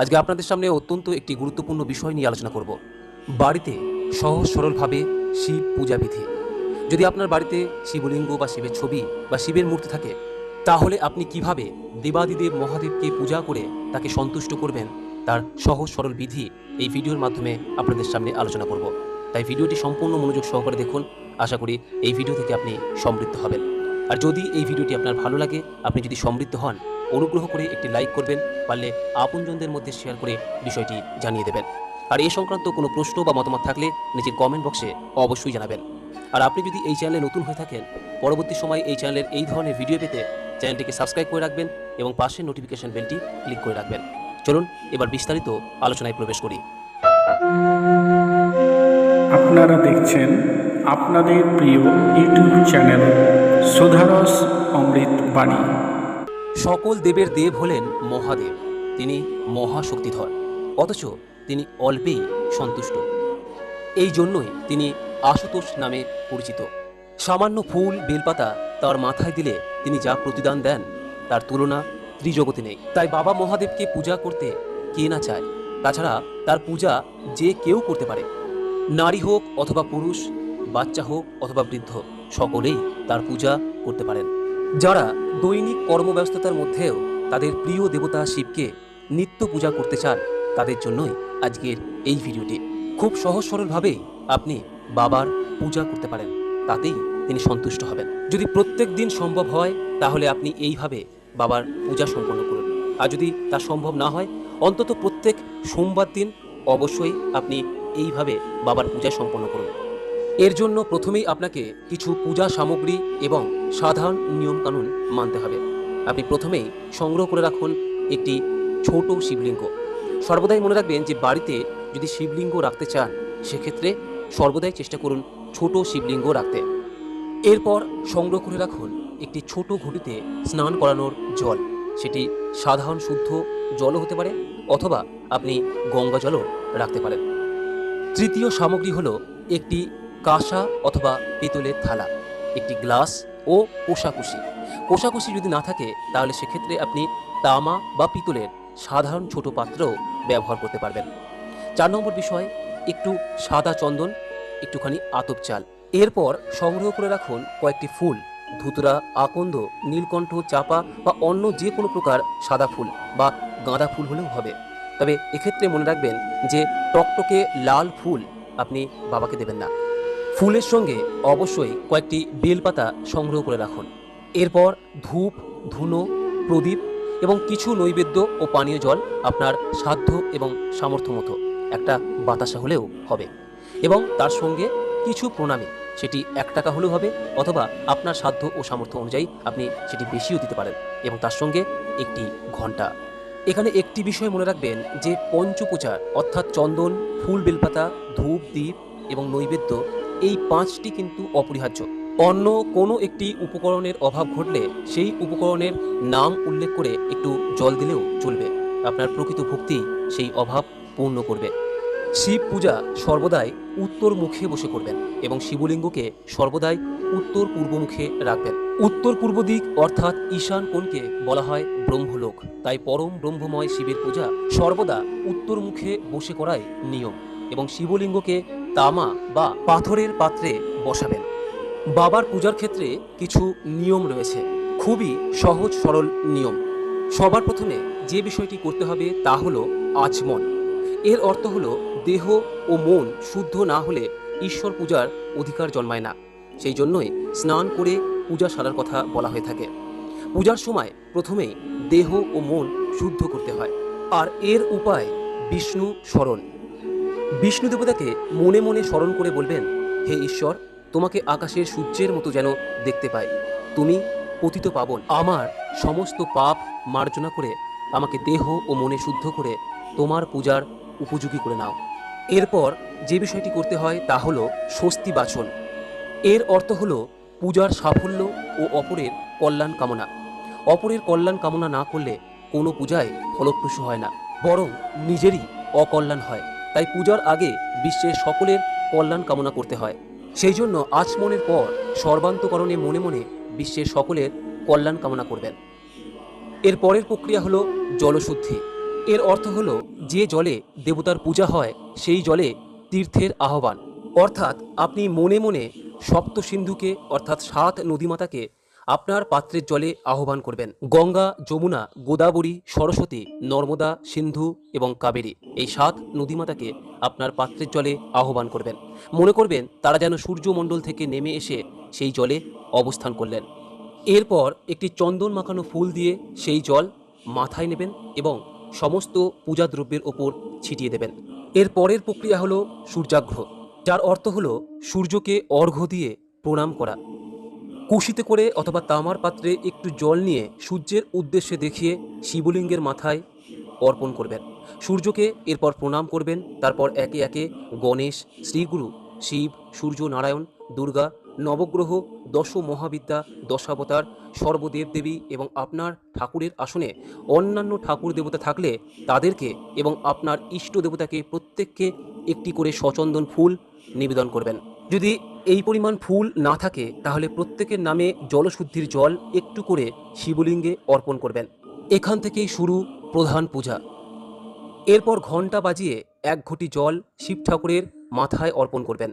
আজকে আপনাদের সামনে অত্যন্ত একটি গুরুত্বপূর্ণ বিষয় নিয়ে আলোচনা করব। বাড়িতে সহজ সরলভাবে শিব পূজা বিধি। যদি আপনার বাড়িতে শিবলিঙ্গ বা শিবের ছবি বা শিবের মূর্তি থাকে, তাহলে আপনি কীভাবে দেবাদিদেব মহাদেবকে পূজা করে তাকে সন্তুষ্ট করবেন? তার সহজ সরল বিধি এই ভিডিওর মাধ্যমে আপনাদের সামনে আলোচনা করব। তাই ভিডিওটি সম্পূর্ণ মনোযোগ সহকারে দেখুন। আশা করি এই ভিডিও থেকে আপনি সমৃদ্ধ হবেন। আর যদি এই ভিডিওটি আপনার ভালো লাগে, আপনি যদি সমৃদ্ধ হন অনুগ্রহ করে একটি লাইক করবেন, পারলে আপনজনদের মধ্যে শেয়ার করে বিষয়টি জানিয়ে দেবেন। আর এ সংক্রান্ত কোনো প্রশ্ন বা মতামত থাকলে নিজের কমেন্ট বক্সে অবশ্যই জানাবেন। আর আপনি যদি এই চ্যানেলে নতুন হয়ে থাকেন, পরবর্তী সময় এই চ্যানেলের এই ধরনের ভিডিও পেতে চ্যানেলটিকে সাবস্ক্রাইব করে রাখবেন এবং পাশের নোটিফিকেশন বেলটি ক্লিক করে রাখবেন। চলুন, এবার বিস্তারিত আলোচনায় প্রবেশ করি। আপনারা দেখছেন আপনাদের প্রিয় ইউটিউব চ্যানেল সুধারস অমৃত বাণী। সকল দেবের দেব হলেন মহাদেব। তিনি মহাশক্তিধর। অথচ তিনি অল্পেই সন্তুষ্ট। এই জন্যই তিনি আশুতোষ নামে পরিচিত। সামান্য ফুল, বেলপাতা তার মাথায় দিলে তিনি যা প্রতিদান দেন, তার তুলনা ত্রিজগতে নেই। তাই বাবা মহাদেবকে পূজা করতে কে না চায়? তাছাড়া তার পূজা যে কেউ করতে পারে। নারী হোক অথবা পুরুষ, বাচ্চা হোক অথবা বৃদ্ধ, সকলেই তার পূজা করতে পারেন। যারা দৈনিক কর্মব্যস্ততার মধ্যেও তাদের প্রিয় দেবতা শিবকে নিত্য পূজা করতে চান, তাদের জন্যই আজকের এই ভিডিওটি। খুব সহজ সরলভাবেই আপনি বাবার পূজা করতে পারেন, তাতেই তিনি সন্তুষ্ট হবেন। যদি প্রত্যেক দিন সম্ভব হয়, তাহলে আপনি এইভাবে বাবার পূজা সম্পন্ন করুন। আর যদি তা সম্ভব না হয়, অন্তত প্রত্যেক সোমবার দিন অবশ্যই আপনি এইভাবে বাবার পূজা সম্পন্ন করুন। এর জন্য প্রথমেই আপনাকে কিছু পূজা সামগ্রী এবং সাধারণ নিয়মকানুন মানতে হবে। আপনি প্রথমেই সংগ্রহ করে রাখুন একটি ছোট শিবলিঙ্গ। সর্বদাই মনে রাখবেন যে বাড়িতে যদি শিবলিঙ্গ রাখতে চান, সেক্ষেত্রে সর্বদাই চেষ্টা করুন ছোট শিবলিঙ্গ রাখতে। এরপর সংগ্রহ করে রাখুন একটি ছোট ঘটিতে স্নান করানোর জল। সেটি সাধারণ শুদ্ধ জলও হতে পারে অথবা আপনি গঙ্গা জলও রাখতে পারেন। তৃতীয় সামগ্রী হলো একটি কাঁসা অথবা পিতলের থালা, একটি গ্লাস ও কোষাকুষি কোষাকুষি যদি না থাকে, তাহলে সেক্ষেত্রে আপনি তামা বা পিতলের সাধারণ ছোট পাত্রও ব্যবহার করতে পারবেন। চার নম্বর বিষয়, একটু সাদা চন্দন, একটুখানি আতপ চাল। এরপর সংগ্রহ করে রাখুন কয়েকটি ফুল, ধুতরা, আকন্দ, নীলকণ্ঠ, চাপা বা অন্য যে কোনো প্রকার সাদা ফুল বা গাঁদা ফুল হলেও হবে। তবে এক্ষেত্রে মনে রাখবেন যে টকটকে লাল ফুল আপনি বাবাকে দেবেন না। ফুলের সঙ্গে অবশ্যই কয়েকটি বেলপাতা সংগ্রহ করে রাখুন। এরপর ধূপ, ধুনো, প্রদীপ এবং কিছু নৈবেদ্য ও পানীয় জল আপনার সাধ্য এবং সামর্থ্য মতো একটা বাতাসা হলেও হবে। এবং তার সঙ্গে কিছু প্রণামী, সেটি এক টাকা হলেও হবে অথবা আপনার সাধ্য ও সামর্থ্য অনুযায়ী আপনি সেটি বেশিও দিতে পারেন এবং তার সঙ্গে একটি ঘণ্টা এখানে একটি বিষয় মনে রাখবেন যে পঞ্চপূজার অর্থাৎ চন্দন, ফুল, বেলপাতা, ধূপ দ্বীপ এবং নৈবেদ্য এই পাঁচটি কিন্তু অপরিহার্য। অন্য কোনো একটি উপকরণের অভাব ঘটলে সেই উপকরণের নাম উল্লেখ করে একটু জল দিলেও চলবে। আপনার প্রকৃত ভক্তি সেই অভাব পূর্ণ করবে। শিব পূজা সর্বদাই উত্তর মুখে বসে করবেন এবং শিবলিঙ্গকে সর্বদাই উত্তর পূর্ব মুখে রাখবেন। উত্তর পূর্ব দিক অর্থাৎ ঈশান কোণকে বলা হয় ব্রহ্মলোক। তাই পরম ব্রহ্মময় শিবের পূজা সর্বদা উত্তর মুখে বসে করাই নিয়ম। এবং শিবলিঙ্গকে তামা বা পাথরের পাত্রে বসাবেন। বাবার পূজার ক্ষেত্রে কিছু নিয়ম রয়েছে। খুবই সহজ, সরল নিয়ম। সবার প্রথমে যে বিষয়টি করতে হবে তা হলো আচমন এর অর্থ হলো দেহ ও মন শুদ্ধ না হলে ঈশ্বর পূজার অধিকার জন্মায় না। সেই জন্যই স্নান করে পূজা সারার কথা বলা হয়ে থাকে। পূজার সময় প্রথমেই দেহ ও মন শুদ্ধ করতে হয়। আর এর উপায় বিষ্ণু স্মরণ। বিষ্ণু দেবতাকে মনে মনে স্মরণ করে বলবেন, হে ঈশ্বর, তোমাকে আকাশের সূর্যের মতো যেন দেখতে পাই। তুমি পতিত পাবন। আমার সমস্ত পাপ মার্জনা করে আমাকে দেহ ও মনে শুদ্ধ করে তোমার পূজার উপযোগী করে নাও। এরপর যে বিষয়টি করতে হয় তা হলো স্বস্তি বাচন এর অর্থ হল পূজার সাফল্য ও অপরের কল্যাণ কামনা। অপরের কল্যাণ কামনা না করলে কোনো পূজায় ফলপ্রসূ হয় না, বরং নিজেরই অকল্যাণ হয়। তাই পূজার আগে বিশ্বের সকলের কল্যাণ কামনা করতে হয়। সেই জন্য আচমনের পর সর্বান্তকরণে মনে মনে বিশ্বের সকলের কল্যাণ কামনা করবেন। এর পরের প্রক্রিয়া হলো জলশুদ্ধি। এর অর্থ হলো যে জলে দেবতার পূজা হয়, সেই জলে তীর্থের আহ্বান। অর্থাৎ আপনি মনে মনে সপ্ত সিন্ধুকে অর্থাৎ সাত নদীমাতাকে আপনার পাত্রের জলে আহ্বান করবেন। গঙ্গা, যমুনা, গোদাবরী, সরস্বতী, নর্মদা, সিন্ধু এবং কাবেরী। এই সাত নদীমাতাকে আপনার পাত্রের জলে আহ্বান করবেন। মনে করবেন তারা যেন সূর্যমণ্ডল থেকে নেমে এসে সেই জলে অবস্থান করলেন। এরপর একটি চন্দন মাখানো ফুল দিয়ে সেই জল মাথায় নেবেন এবং সমস্ত পূজা দ্রব্যের ওপর ছিটিয়ে দেবেন। এর পরের প্রক্রিয়া হলো সূর্যাগ্রহ, যার অর্থ হলো সূর্যকে অর্ঘ্য দিয়ে প্রণাম করা। কুশিতে করে অথবা তামার পাত্রে একটু জল নিয়ে সূর্যের উদ্দেশ্যে দেখিয়ে শিবলিঙ্গের মাথায় অর্পণ করবেন। সূর্যকে এরপর প্রণাম করবেন। তারপর একে একে গণেশ, শ্রীগুরু, শিব, সূর্য, নারায়ণ, দুর্গা, নবগ্রহ দশ মহাবিদ্যা দশাবতার, সর্বদেব দেবী এবং আপনার ঠাকুরের আসনে অন্যান্য ঠাকুর দেবতা থাকলে তাদেরকে এবং আপনার ইষ্ট দেবতাকে প্রত্যেককে একটি করে সচন্দন ফুল নিবেদন করবেন। যদি এই পরিমাণ ফুল না থাকে, তাহলে প্রত্যেকের নামে জলশুদ্ধির জল একটু করে শিবলিঙ্গে অর্পণ করবেন। এখান থেকেই শুরু প্রধান পূজা। এরপর ঘণ্টা বাজিয়ে এক ঘটি জল শিব ঠাকুরের মাথায় অর্পণ করবেন।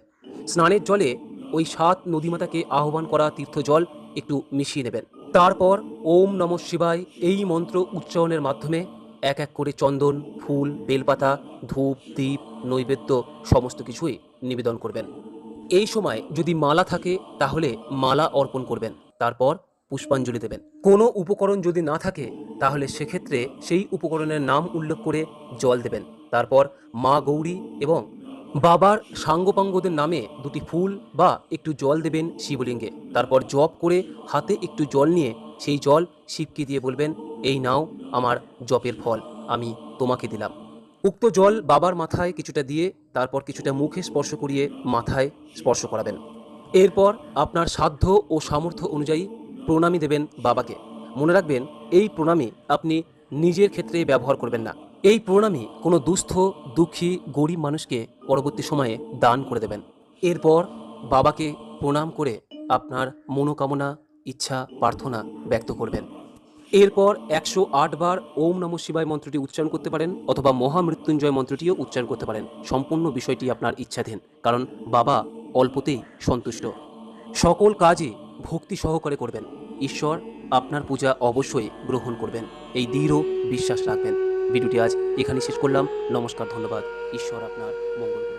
স্নানের জলে ওই সাত নদীমাতাকে আহ্বান করা তীর্থ জল একটু মিশিয়ে নেবেন। তারপর ওম নম শিবায় এই মন্ত্র উচ্চারণের মাধ্যমে এক এক করে চন্দন, ফুল, বেলপাতা, ধূপ দ্বীপ নৈবেদ্য সমস্ত কিছুই নিবেদন করবেন। এই সময় যদি মালা থাকে, তাহলে মালা অর্পণ করবেন, তারপর পুষ্পাঞ্জলি দেবেন। কোনো উপকরণ যদি না থাকে, তাহলে সেক্ষেত্রে সেই উপকরণের নাম উল্লেখ করে জল দেবেন। তারপর মা গৌরী এবং বাবার সাঙ্গপাঙ্গদের নামে দুটি ফুল বা একটু জল দেবেন শিবলিঙ্গে। তারপর জপ করে হাতে একটু জল নিয়ে সেই জল শিবকে দিয়ে বলবেন, এই নাও আমার জপের ফল, আমি তোমাকে দিলাম। উক্ত জল বাবার মাথায় কিছুটা দিয়ে তারপর কিছুটা মুখে স্পর্শ করিয়ে মাথায় স্পর্শ করাবেন। এরপর আপনার সাধ্য ও সামর্থ্য অনুযায়ী প্রণামী দেবেন বাবাকে। মনে রাখবেন, এই প্রণামী আপনি নিজের ক্ষেত্রে ব্যবহার করবেন না। এই প্রণামী কোনো দুস্থ, দুঃখী, গরিব মানুষকে পরবর্তী সময়ে দান করে দেবেন। এরপর বাবাকে প্রণাম করে আপনার মনোকামনা, ইচ্ছা, প্রার্থনা ব্যক্ত করবেন। এরপর একশো আট বার ওম নম শিবায় মন্ত্রটি উচ্চারণ করতে পারেন অথবা মহামৃত্যুঞ্জয় মন্ত্রটিও উচ্চারণ করতে পারেন। সম্পূর্ণ বিষয়টি আপনার ইচ্ছাধীন, কারণ বাবা অল্পতেই সন্তুষ্ট। সকল কাজে ভক্তি সহকারে করবেন। ঈশ্বর আপনার পূজা অবশ্যই গ্রহণ করবেন। এই দৃঢ় বিশ্বাস রাখবেন। ভিডিওটি আজ এখানেই শেষ করলাম। নমস্কার, ধন্যবাদ। ঈশ্বর আপনার মঙ্গল।